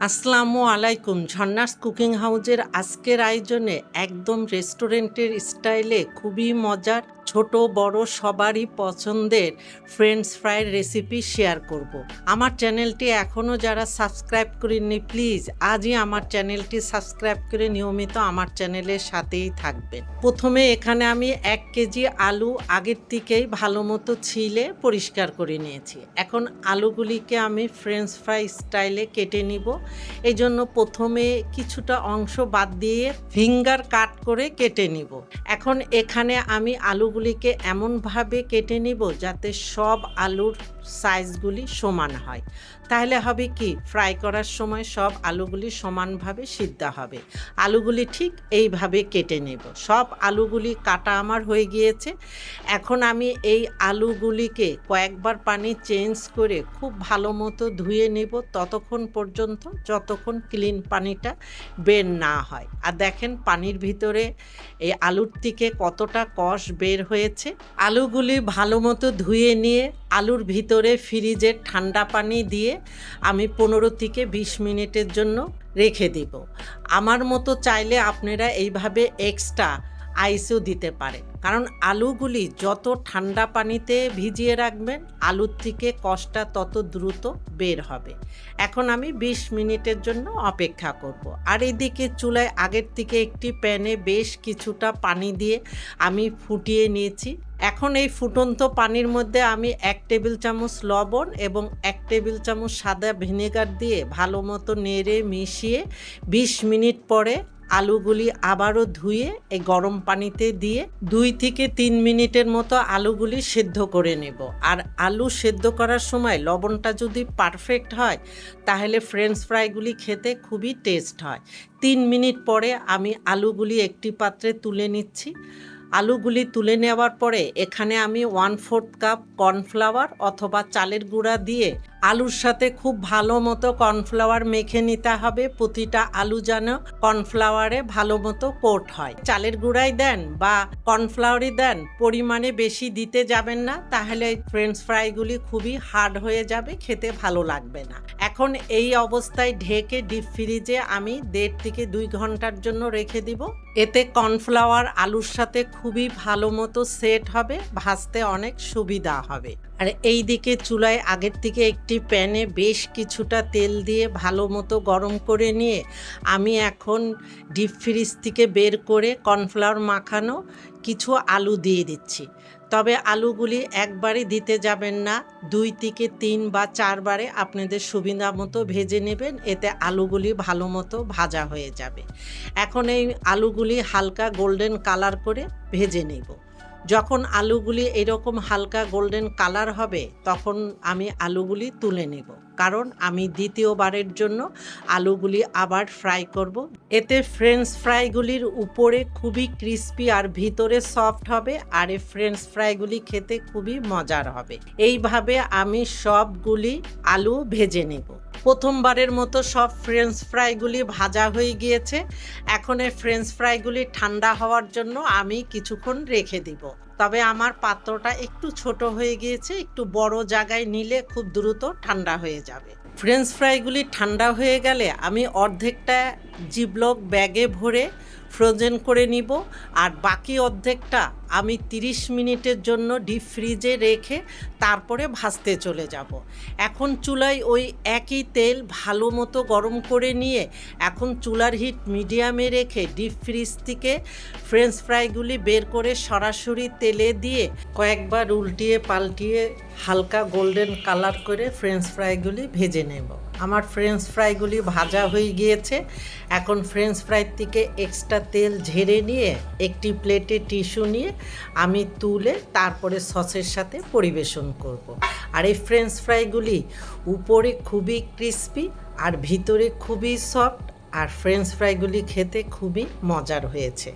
আসসালামু আলাইকুম। ঝর্ণাস কুকিং হাউজের আজকের আয়োজনে একদম রেস্টুরেন্টের স্টাইলে খুবই মজার ছোট, বড়, সবারই পছন্দের ফ্রেঞ্চ ফ্রাইয়ের রেসিপি শেয়ার করব। আমার চ্যানেলটি এখনও যারা সাবস্ক্রাইব করেননি প্লিজ আজই আমার চ্যানেলটি সাবস্ক্রাইব করে নিয়মিত আমার চ্যানেলের সাথেই থাকবেন। প্রথমে এখানে আমি এক কেজি আলু আগের থেকেই ভালো মতো ছিলে পরিষ্কার করে নিয়েছি। এখন আলুগুলিকে আমি ফ্রেঞ্চ ফ্রাই স্টাইলে কেটে নিব। এই জন্য প্রথমে কিছুটা অংশ বাদ দিয়ে ফিঙ্গার কাট করে কেটে নিব। এখন এখানে আমি আলুগুলিকে এমনভাবে কেটে নিব যাতে সব আলুর সাইজগুলি সমান হয়। তাহলে হবে কি, ফ্রাই করার সময় সব আলুগুলি সমানভাবে সিদ্ধ হবে। আলুগুলি ঠিক এইভাবে কেটে নেব। সব আলুগুলি কাটা আমার হয়ে গিয়েছে। এখন আমি এই আলুগুলিকে কয়েকবার পানি চেঞ্জ করে খুব ভালো মতো ধুয়ে নেব ততক্ষণ পর্যন্ত, যতক্ষণ ক্লিন পানিটা বের না হয়। আর দেখেন পানির ভিতরে এই আলুর থেকে কতটা কষ বের হয়েছে। আলুগুলি ভালো মতো ধুয়ে নিয়ে আলুর ভিতরে ফ্রিজের ঠান্ডা পানি দিয়ে আমি পনেরো থেকে বিশ মিনিটের জন্য রেখে দিব। আমার মতো চাইলে আপনারা এইভাবে এক্সট্রা আইসও দিতে পারেন। কারণ আলুগুলি যত ঠান্ডা পানিতে ভিজিয়ে রাখবেন, আলুর থেকে কষটা তত দ্রুত বের হবে। এখন আমি ২০ মিনিটের জন্য অপেক্ষা করব। আর এদিকে চুলায় আগের থেকে একটি প্যানে বেশ কিছুটা পানি দিয়ে আমি ফুটিয়ে নিয়েছি। এখন এই ফুটন্ত পানির মধ্যে আমি এক টেবিল চামচ লবণ এবং এক টেবিল চামচ সাদা ভিনেগার দিয়ে ভালো মতো নেড়ে মিশিয়ে ২০ মিনিট পরে আলুগুলি আবারও ধুয়ে এই গরম পানিতে দিয়ে দুই থেকে তিন মিনিটের মতো আলুগুলি সেদ্ধ করে নেব। আর আলু সেদ্ধ করার সময় লবণটা যদি পারফেক্ট হয়, তাহলে ফ্রেঞ্চ ফ্রাইগুলি খেতে খুবই টেস্ট হয়। তিন মিনিট পরে আমি আলুগুলি একটি পাত্রে তুলে নিচ্ছি। আলুগুলি তুলে নেওয়ার পরে এখানে আমি ওয়ান ফোর্থ কাপ কর্নফ্লাওয়ার অথবা চালের গুঁড়া দিয়ে আলুর সাথে খুব ভালো মতো কর্নফ্লাওয়ার মেখে নিতে হবে। প্রতিটা আলু যেন কর্নফ্লাওয়ারে ভালো মতো কোট হয়। চালের গুঁড়াই দেন বা কর্নফ্লাওয়ারই দেন, পরিমাণে বেশি দিতে যাবেন না। তাহলে ফ্রেঞ্চ ফ্রাইগুলি খুবই হার্ড হয়ে যাবে, খেতে ভালো লাগবে না। এখন এই অবস্থায় ঢেকে ডিপ ফ্রিজে আমি দেড় থেকে দুই ঘণ্টার জন্য রেখে দিব। এতে কর্নফ্লাওয়ার আলুর সাথে খুবই ভালো মতো সেট হবে, ভাজতে অনেক সুবিধা হবে। আর এই দিকে চুলায় আগের থেকে একটি প্যানে বেশ কিছুটা তেল দিয়ে ভালো মতো গরম করে নিয়ে আমি এখন ডিপ ফ্রিজ থেকে বের করে কর্নফ্লাওয়ার মাখানো কিছু আলু দিয়ে দিচ্ছি। তবে আলুগুলি একবারই দিতে যাবেন না, দুই থেকে তিন বা চারবারে আপনাদের সুবিধা মতো ভেজে নেবেন, এতে আলুগুলি ভালো মতো ভাজা হয়ে যাবে। এখন এই আলুগুলি হালকা গোল্ডেন কালার করে ভেজে নেব। যখন আলুগুলি এরকম হালকা গোল্ডেন কালার হবে, তখন আমি আলুগুলি তুলে নেব। কারণ আমি দ্বিতীয়বারের জন্য আলুগুলি আবার ফ্রাই করব। এতে ফ্রেঞ্চ ফ্রাইগুলির উপরে খুবই ক্রিস্পি আর ভিতরে সফট হবে, আর এই ফ্রেঞ্চ ফ্রাইগুলি খেতে খুবই মজার হবে। এইভাবে আমি সবগুলি আলু ভেজে নেব। প্রথমবারের মতো সব ফ্রেঞ্চ ফ্রাইগুলি ভাজা হয়ে গিয়েছে। এখন এই ফ্রেঞ্চ ফ্রাইগুলি ঠান্ডা হওয়ার জন্য আমি কিছুক্ষণ রেখে দিব। তবে আমার পাত্রটা একটু ছোট হয়ে গিয়েছে, একটু বড় জায়গায় নিলে খুব দ্রুত ঠান্ডা হয়ে যাবে। ফ্রেঞ্চ ফ্রাইগুলি ঠান্ডা হয়ে গেলে আমি অর্ধেকটা জিবলক ব্যাগে ভরে ফ্রোজেন করে নিব। আর বাকি অর্ধেকটা আমি 30 মিনিটের জন্য ডিপ ফ্রিজে রেখে তারপরে ভাজতে চলে যাব। এখন চুলায় ওই একই তেল ভালো মতো গরম করে নিয়ে এখন চুলার হিট মিডিয়ামে রেখে ডিপ ফ্রিজ থেকে ফ্রেঞ্চ ফ্রাইগুলি বের করে সরাসরি তেলে দিয়ে কয়েকবার উল্টিয়ে পাল্টিয়ে হালকা গোল্ডেন কালার করে ফ্রেঞ্চ ফ্রাইগুলি ভেজে নেব। আমার ফ্রেঞ্চ ফ্রাইগুলি ভাজা হয়ে গিয়েছে। এখন ফ্রেঞ্চ ফ্রাইর থেকে এক্সট্রা তেল ঝেড়ে নিয়ে, একটি প্লেটে টিস্যু নিয়ে আমি তুলে তারপরে সসের সাথে পরিবেশন করব। আর এই ফ্রেঞ্চ ফ্রাইগুলি উপরে খুবই ক্রিস্পি আর ভিতরে খুবই সফট আর ফ্রেঞ্চ ফ্রাইগুলি খেতে খুবই মজার হয়েছে।